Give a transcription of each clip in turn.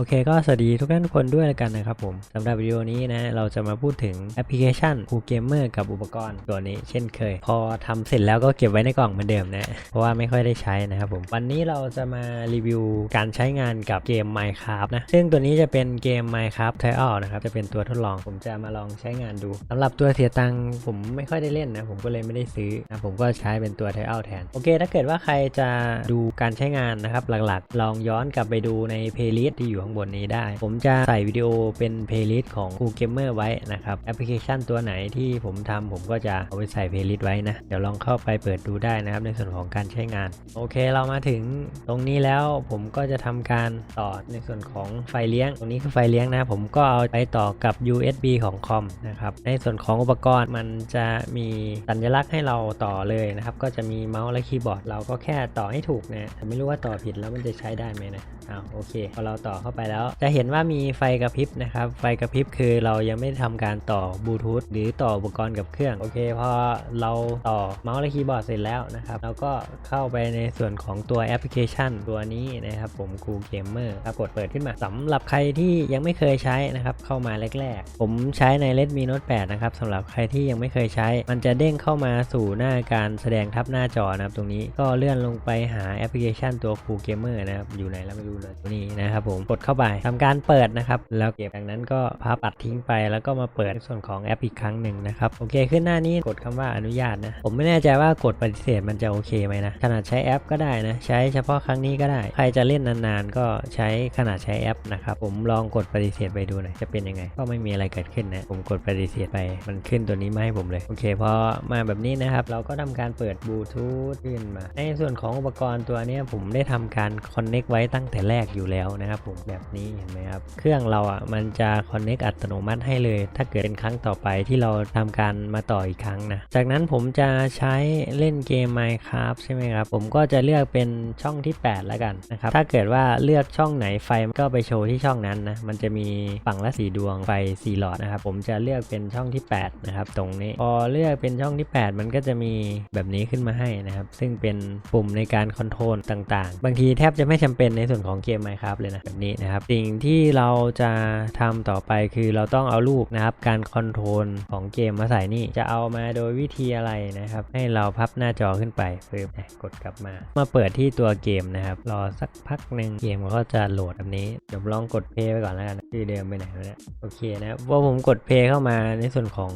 โอเคก็สวัสดีทุกท่านทุกคนด้วยแล้วกันนะครับผมสำหรับวิดีโอนี้นะเราจะมาพูดถึงแอปพลิเคชัน Cool Gamer กับอุปกรณ์ตัวนี้เช่นเคย พอทำเสร็จแล้วก็เก็บไว้ในกล่องเหมือนเดิมนะ เพราะว่าไม่ค่อยได้ใช้นะครับผม วันนี้เราจะมารีวิวการใช้งานกับเกม Minecraft นะ ซึ่งตัวนี้จะเป็นเกม Minecraft Trial นะครับจะเป็นตัวทดลองผมจะมาลองใช้งานดูสำหรับตัวเสียตังค์ผมไม่ค่อยได้เล่นนะผมก็เลยไม่ได้ซื้อนะผมก็ใช้เป็นตัว Trial แทนโอเค ถ้าเกิดว่าใครจะดูการใช้งานนะครับหลักๆ ลองย้อนกลับไปดูใน playlist ที่อยู่ข้างบนนี้ได้ ผมจะใส่วิดีโอเป็น playlist ของ Cool Gamer ไว้นะครับ แอปพลิเคชันตัวไหนที่ผมทำผมก็จะเอาไปใส่ playlist ไว้นะ เดี๋ยวลองเข้าไปเปิดดูได้นะครับ ในส่วนของการใช้งาน โอเคเรามาถึงตรงนี้แล้วผมก็จะทำการต่อในส่วนของไฟเลี้ยง ตรงนี้คือไฟเลี้ยงนะ ผมก็เอาไปต่อกับ USB ของคอมนะครับ ในส่วนของอุปกรณ์มันจะมีสัญลักษณ์ให้เราต่อเลยนะครับ ก็จะมีเมาส์และคีย์บอร์ด เราก็แค่ต่อให้ถูกนะ แต่ไม่รู้ว่าต่อผิดแล้วมันจะใช้ได้ไหมนะอ้าวโอเค พอเราต่อเข้าไปแล้ว จะเห็นว่ามีไฟกระพริบนะครับ ไฟกระพริบคือเรายังไม่ได้ทำการต่อบลูทูธหรือต่ออุปกรณ์กับเครื่อง โอเค พอเราต่อเมาส์และคีย์บอร์ดเสร็จแล้วนะครับ เราก็เข้าไปในส่วนของตัวแอปพลิเคชันตัวนี้นะครับผม Cool Gamer ครับกดเปิดขึ้นมาสำหรับใครที่ยังไม่เคยใช้นะครับ เข้ามาแรกๆ ผมใช้ใน Redmi Note 8 นะครับสำหรับใครที่ยังไม่เคยใช้ มันจะเด้งเข้ามาสู่หน้าการแสดงทับหน้าจอนะครับ ตรงนี้ก็เลื่อนลงไปหาแอปพลิเคชันตัว Cool Gamer นะครับ อยู่ไหนแล้วไม่รู้เลยตัวนี้นะครับผมกดเข้าไปทำการเปิดนะครับ แล้วเก็บจากนั้นก็พับปัดทิ้งไป แล้วก็มาเปิดในส่วนของแอปอีกครั้งหนึ่งนะครับโอเคขึ้นหน้านี้กดคำว่าอนุญาตนะผมไม่แน่ใจว่ากดปฏิเสธมันจะโอเคไหมนะขนาดใช้แอปก็ได้นะใช้เฉพาะครั้งนี้ก็ได้ ใครจะเล่นนานๆ ก็ใช้ขนาดใช้แอปนะครับผมลองกดปฏิเสธไปดูหน่อยจะเป็นยังไง ก็ไม่มีอะไรเกิดขึ้นนะผมกดปฏิเสธไปมันขึ้นตัวนี้มาให้ผมเลยโอเคพอมาแบบนี้นะครับเราก็ทำการเปิดบลูทูธขึ้นมาในส่วนของอุปกรณ์ตัวนี้ผมได้ทำการคอนเน็กไว้ตั้งแต่แรกอยู่แล้วนะครับผมแบบนี้เห็นไหมครับ เครื่องเราอะมันจะคอนเน็กอัตโนมัติให้เลย ถ้าเกิดเป็นครั้งต่อไปที่เราทำการมาต่ออีกครั้งนะ จากนั้นผมจะใช้เล่นเกม Minecraft ใช่ไหมครับ ผมก็จะเลือกเป็นช่องที่ 8 แล้วกันนะครับ ถ้าเกิดว่าเลือกช่องไหนไฟก็ไปโชว์ที่ช่องนั้นนะ มันจะมีฝั่งละสีดวงไฟสีหลอดนะครับ ผมจะเลือกเป็นช่องที่ 8 นะครับ ตรงนี้ พอเลือกเป็นช่องที่ 8 มันก็จะมีแบบนี้ขึ้นมาให้นะครับ ซึ่งเป็นปุ่มในการคอนโทรลต่างๆ บางทีแทบจะไม่จำเป็นในส่วนของเกม Minecraft เลยนะ แบบนี้นะครับ สิ่งที่เราจะทำต่อไปคือเราต้องเอารูปนะครับ การคอนโทรลของเกมมาใส่นี่ จะเอามาโดยวิธีอะไรนะครับ ให้เราพับหน้าจอขึ้นไปเพิ่มกดกลับมา มาเปิดที่ตัวเกมนะครับ รอสักพักหนึ่งเกมมันก็จะโหลดแบบนี้ เดี๋ยวลองกดเพย์ไปก่อนแล้วกันที่เดิมไปไหนแล้วเนี่ยโอเคนะพอผมกดเพย์เข้ามาในส่วนของ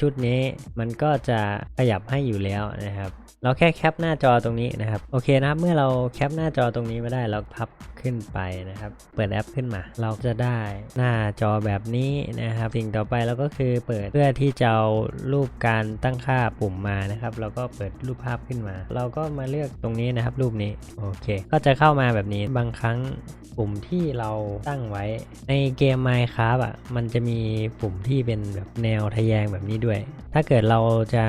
ชุดนี้ มันก็จะขยับให้อยู่แล้วนะครับ เราแค่แคปหน้าจอตรงนี้นะครับ โอเคนะครับ เมื่อเราแคปหน้าจอตรงนี้มาได้ เราพับขึ้นไปนะครับ เปิดแอปขึ้นมา เราจะได้หน้าจอแบบนี้นะครับสิ่งต่อไปเราก็คือเปิดเพื่อที่จะเอารูปการตั้งค่าปุ่มมานะครับเราก็เปิดรูปภาพขึ้นมา เราก็มาเลือกตรงนี้นะครับรูปนี้โอเค ก็จะเข้ามาแบบนี้บางครั้ง ปุ่มที่เราตั้งไว้ ในเกม Minecraft อะ มันจะมีปุ่มที่เป็นแบบแนวทะแยงแบบนี้ด้วย ถ้าเกิดเราจะ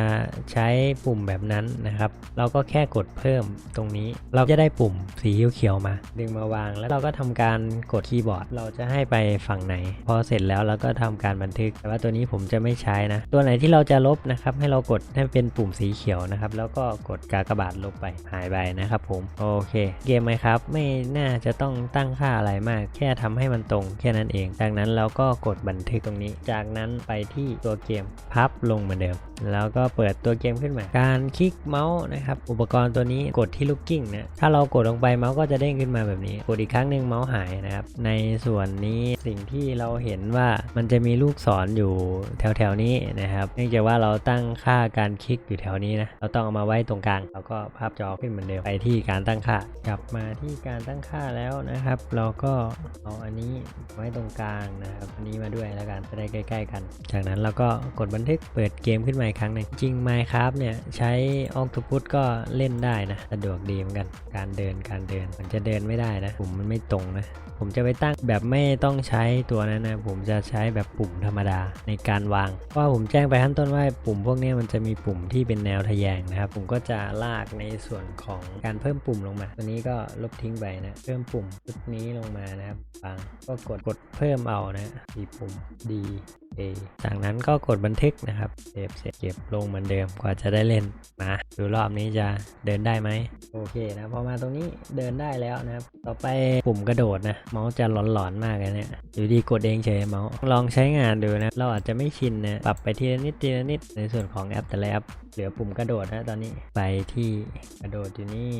ใช้ปุ่มแบบนั้นนะครับ เราก็แค่กดเพิ่มตรงนี้ เราจะได้ปุ่มสีเขียวมา ดึงมาวาง แล้วเราก็ทำการกดคีย์บอร์ด เราจะให้ไปฝั่งไหน พอเสร็จแล้วเราก็ทำการบันทึก แต่ว่าตัวนี้ผมจะไม่ใช้นะ ตัวไหนที่เราจะลบนะครับ ให้เรากดให้เป็นปุ่มสีเขียวนะครับ แล้วก็กดกากบาทลบไป หายไปนะครับผม โอเค เกมไหมครับ ไม่น่าจะต้องตั้งค่าอะไรมาก แค่ทำให้มันตรงแค่นั้นเอง จากนั้นเราก็กดบันทึกตรงนี้ จากนั้นไปที่ตัวเกมพับลงเหมือนเดิม แล้วก็เปิดตัวเกมขึ้นมา การคลิกเมาส์นะครับ อุปกรณ์ตัวนี้กดที่ลูกกิ้งนะ ถ้าเรากดลงไปเมาส์ก็จะเด้งขึ้นมาแบบนี้ กดอีกครั้งหนึ่งเมาส์หายนะครับ ในส่วนนี้สิ่งที่เราเห็นว่ามันจะมีลูกศรออยู่แถวๆนี้นะครับ เนื่องจากว่าเราตั้งค่าการคลิกอยู่แถวนี้นะ เราต้องเอามาไว้ตรงกลาง แล้วก็ภาพจอขึ้นเหมือนเดิม ไปที่การตั้งค่ากลับมาที่การตั้งค่าแล้วนะครับเราก็เอาอันนี้ไว้ตรงกลางนะครับอันนี้มาด้วยแล้วกันจะได้ใกล้ ๆ กัน จากนั้นเราก็กดบันทึกเปิดเกมขึ้นมาอีกครั้งหนึ่งจริง Minecraft เนี่ยใช้ออกทูพุตก็เล่นได้นะสะดวกดีเหมือนกัน การเดินการเดินมันจะเดินไม่ได้นะผมมันไม่ตรงนะ ผมจะไปตั้งแบบไม่ต้องใช้ตัวนั้นนะ ผมจะใช้แบบปุ่มธรรมดาในการวางเพราะว่าผมแจ้งไปขั้นต้นว่าปุ่มพวกนี้มันจะมีปุ่มที่เป็นแนวทะแยงนะครับ ผมก็จะลากในส่วนของการเพิ่มปุ่มลงมา ตัวนี้ก็ลบทิ้งไปนะ เพิ่มปุ่มชุดนี้ลงมานะครับวางก็กดกดเพิ่มเอานะสี่ปุ่มดีโอจากนั้นก็กดบันทึกนะครับเซฟเสร็จเก็บลงเหมือนเดิมกว่าจะได้เล่นมาดูรอบนี้จะเดินได้ไหมโอเคนะพอมาตรงนี้เดินได้แล้วนะครับ ต่อไปปุ่มกระโดดนะเมาส์จะหลอนๆมากเลยเนี่ยอยู่ดีกดเองเฉยเมาส์ลองใช้งานดูนะเราอาจจะไม่ชินนะปรับไปทีละนิดทีละนิดในส่วนของแอปแต่ละแอปเหลือปุ่มกระโดดนะตอนนี้ไปที่กระโดดอยู่นี่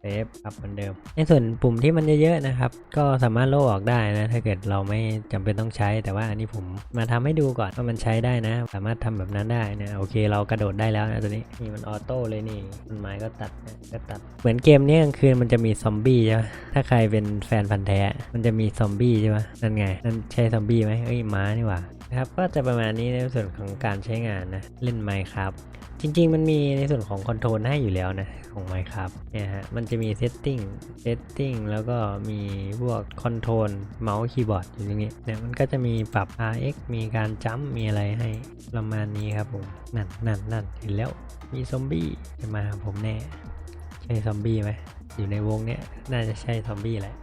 เซฟครับเหมือนเดิม ในส่วนปุ่มที่มันเยอะๆนะครับ ก็สามารถโลกออกได้นะถ้าเกิดเราไม่จำเป็นต้องใช้แต่ว่าอันนี้ผมมาทำให้ดูก่อนว่ามันใช้ได้นะ สามารถทำแบบนั้นได้นะโอเคเรากระโดดได้แล้วนะตัวนี้นี่มันออโต้เลยนี่มันไม้ก็ตัดนะก็ตัด เหมือนเกมนี้กลางคืนมันจะมีซอมบี้ใช่ไหมถ้าใครเป็นแฟนพันธ์แท้มันจะมีซอมบี้ใช่ไหมนั่นไงนั่นใช่ซอมบี้ไหมเอ้ยม้านี่หว่า นะครับก็จะประมาณนี้ในส่วนของการใช้งานนะเล่นไมค์ครับจริงๆ มันมีในส่วนของคอนโทรลให้อยู่แล้วนะของ Minecraft เนี่ยฮะมันจะมี Setting Setting แล้วก็มีพวกคอนโทรลเมาส์คีย์บอร์ดอยู่ตรงนี้เนี่ยมันก็จะมีปรับ RX มีการจัมมีอะไรให้ประมาณนี้ครับผม นั่นนั่นนั่นเห็นแล้วมีซอมบี้จะมาหาผมแน่ ใช่ซอมบี้ไหมอยู่ในวงเนี้ยน่าจะใช่ซอมบี้แหละ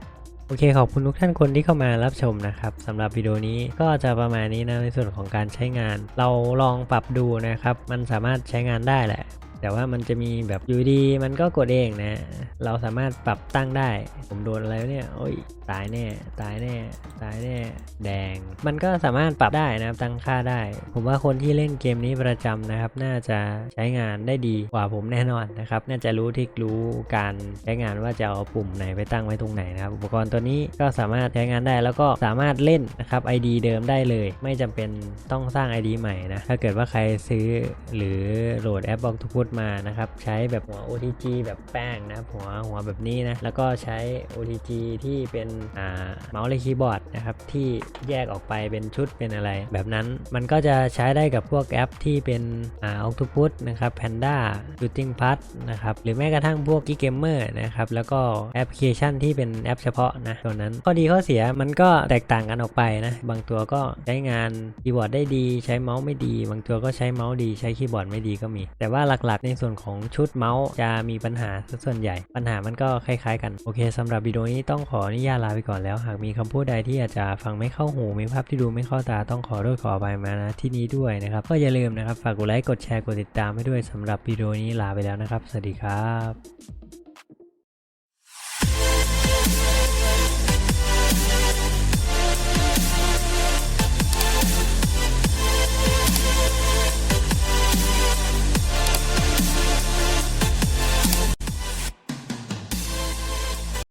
โอเคขอบคุณทุกท่านคนที่เข้ามารับชมนะครับสำหรับวิดีโอนี้ก็จะประมาณนี้นะในส่วนของการใช้งาน เราลองปรับดูนะครับ มันสามารถใช้งานได้แหละ แต่ว่ามันจะมีแบบอยู่ดีมันก็กดเองนะ เราสามารถปรับตั้งได้ ผมโดนอะไรวเนี่ยโอ้ยตายแน่ ตายแน่ ตายแน่ แดง มันก็สามารถปรับได้นะครับตั้งค่าได้ ผมว่าคนที่เล่นเกมนี้ประจำนะครับ น่าจะใช้งานได้ดีกว่าผมแน่นอนนะครับ น่าจะรู้ทิกรู้การใช้งานว่าจะเอาปุ่มไหนไปตั้งไว้ตรงไหนนะครับ อุปกรณ์ตัวนี้ก็สามารถใช้งานได้แล้วก็สามารถเล่นนะครับ ID เดิมได้เลย ไม่จำเป็นต้องสร้าง ID ใหม่นะ ถ้าเกิดว่าใครซื้อหรือโหลดแอปบล็อกทุกพุทมานะครับ ใช้แบบหัว OTG แบบแป้งนะครับหัวหัวแบบนี้นะ แล้วก็ใช้ OTG ที่เป็นอ่าเมาส์และคีย์บอร์ดนะครับ ที่แยกออกไปเป็นชุดเป็นอะไร แบบนั้นมันก็จะใช้ได้กับพวกแอปที่เป็นอ่า Octopus นะครับ Panda Shooting p a t นะครับหรือแม้กระทั่งพวก g g a m e r นะครับแล้วก็แอปพลิเคชันที่เป็นแอปเฉพาะนะตัวนั้นข้อดีข้อเสียมันก็แตกต่างกันออกไปนะบางตัวก็ใช้งานคีย์บอร์ดได้ดี ใช้เมาส์ไม่ดี บางตัวก็ใช้เมาส์ดี ใช้คีย์บอร์ดไม่ดีก็มี แต่ว่าหลักในส่วนของชุดเมาส์จะมีปัญหาส่วนใหญ่ ปัญหามันก็คล้ายๆกัน โอเคสำหรับวิดีโอนี้ต้องขออนุญาตลาไปก่อนแล้ว หากมีคำพูดใดที่อาจจะฟังไม่เข้าหู มีภาพที่ดูไม่เข้าตาต้องขอโทษขออภัยมานะที่นี้ด้วยนะครับ ก็อย่าลืมนะครับ ฝากกดไลค์ กดแชร์ กดติดตามให้ด้วยสำหรับวิดีโอนี้ลาไปแล้วนะครับ สวัสดีครับ